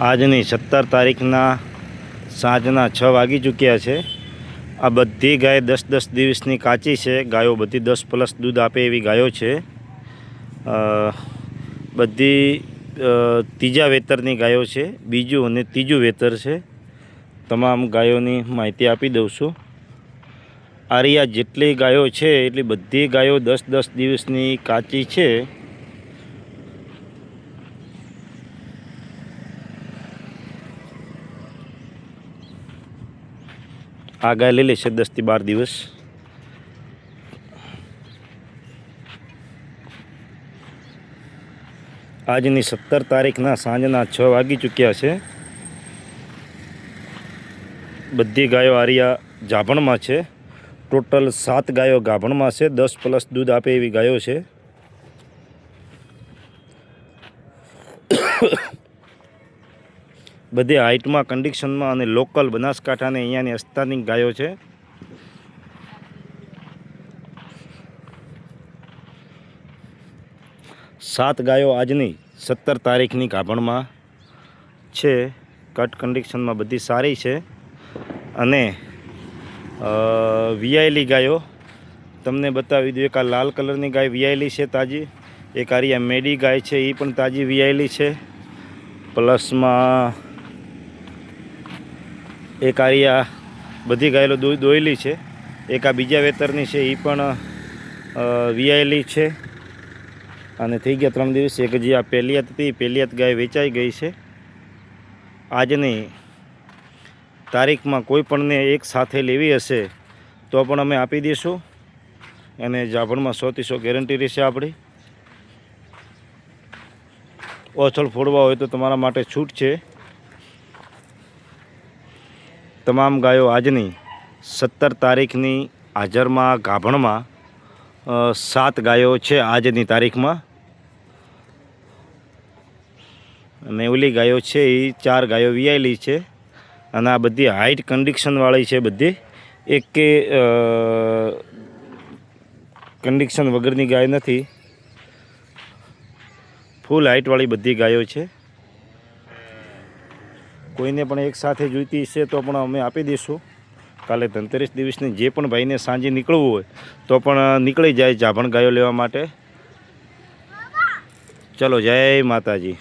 આજની સત્તર તારીખના સાંજના છ વાગી ચૂક્યા છે. આ બધી ગાય દસ દસ દિવસની કાચી છે. ગાયો બધી દસ પ્લસ દૂધ આપે એવી ગાયો છે. બધી ત્રીજા વેતરની ગાયો છે. બીજું અને ત્રીજું વેતર છે. તમામ ગાયોની માહિતી આપી દઉં છું. આરિયા જેટલી ગાયો છે, એટલી બધી ગાયો દસ દસ દિવસની કાચી છે. આ ગાય લઈ લેશે દસથી બાર દિવસ. આજની સત્તર તારીખના સાંજના છ વાગી ચૂક્યા છે. બધી ગાયો આરિયા જાભણમાં છે. ટોટલ સાત ગાયો ગાભણમાં છે. દસ પ્લસ દૂધ આપે એવી ગાયો છે. બધી હાઇટમાં કન્ડિશનમાં અને લોકલ બનાસકાંઠા અને અહીંયાની અસ્થાનિક ગાયો છે. સાત ગાયો આજની સત્તર તારીખની ગાભણમાં છે. કટ કન્ડિશનમાં બધી સારી છે. અને વિયાયેલી ગાયો. તમને બતાવી દઉં, એક આ લાલ કલરની ગાય વિયાયેલી છે તાજી. એક આરી મેડી ગાય છે એ પણ તાજી વિયાયેલી છે. પ્લસમાં એક આરિયા બધી ગાયલો દોયેલી છે. એક આ બીજા વેતરની છે એ પણ વિયાયેલી છે. અને થઈ ગયા ત્રણ દિવસ, એક જે આ પહેલિયાત હતી પહેલિયાત ગાય વેચાઈ ગઈ છે. આજની તારીખમાં કોઈ પણને એક સાથે લેવી હશે, તો પણ અમે આપી દઈશું. અને જાભણમાં સોથી સો ગેરંટી રહેશે આપણી. ઓછળ ફોડવા હોય તો તમારા માટે છૂટ છે. તમામ ગાયો આજની સત્તર તારીખની હાજરમાં ગાભણમાં સાત ગાયો છે આજની તારીખમાં. અને ઓલી ગાયો છે એ ચાર ગાયો વિયાયેલી છે. અને આ બધી હાઇટ કન્ડિશનવાળી છે બધી. એક કે કન્ડિશન વગરની ગાય નથી. ફૂલ હાઇટવાળી બધી ગાયો છે. કોઈને પણ એકસાથે જોઈતી છે તો પણ અમે આપી દઈશું. કાલે ધનતેરસ દિવસની જે પણ ભાઈને સાંજે નીકળવું હોય તો પણ નીકળી જાય જાભણ ગાયો લેવા માટે. ચલો, જય માતાજી.